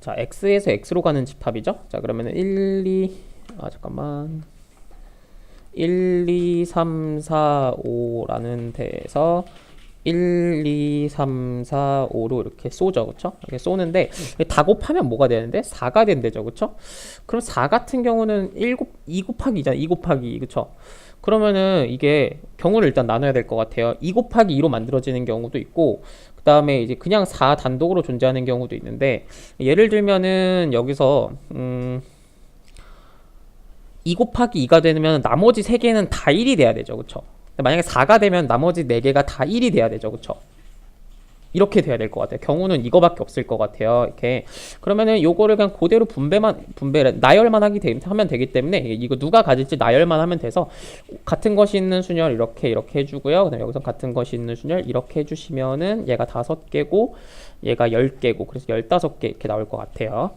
자, x에서 x로 가는 집합이죠. 자, 그러면은 1, 2, 아, 잠깐만. 1, 2, 3, 4, 5라는 데에서 1, 2, 3, 4, 5로 이렇게 쏘죠. 그쵸? 이렇게 쏘는데, 다 곱하면 뭐가 되는데? 4가 된대죠. 그쵸? 그럼 4 같은 경우는 1 곱, 2 곱하기 2잖아. 2 곱하기 2. 그쵸? 그러면은 이게 경우를 일단 나눠야 될 것 같아요. 2 곱하기 2로 만들어지는 경우도 있고, 그 다음에 이제 그냥 4 단독으로 존재하는 경우도 있는데, 예를 들면은 여기서, 음, 2 곱하기 2가 되면 나머지 3개는 다 1이 돼야 되죠. 그쵸? 만약에 4가 되면 나머지 4개가 다 1이 돼야 되죠. 그쵸? 이렇게 돼야 될 것 같아요. 경우는 이거밖에 없을 것 같아요. 이렇게 그러면은 요거를 그냥 그대로 분배만 분배를 나열만 하기 되, 하면 되기 때문에 이거 누가 가질지 나열만 하면 돼서 같은 것이 있는 순열 이렇게 이렇게 해주고요. 그다음 여기서 같은 것이 있는 순열 이렇게 해주시면은 얘가 다섯 개고 얘가 열 개고 그래서 열다섯 개 이렇게 나올 것 같아요.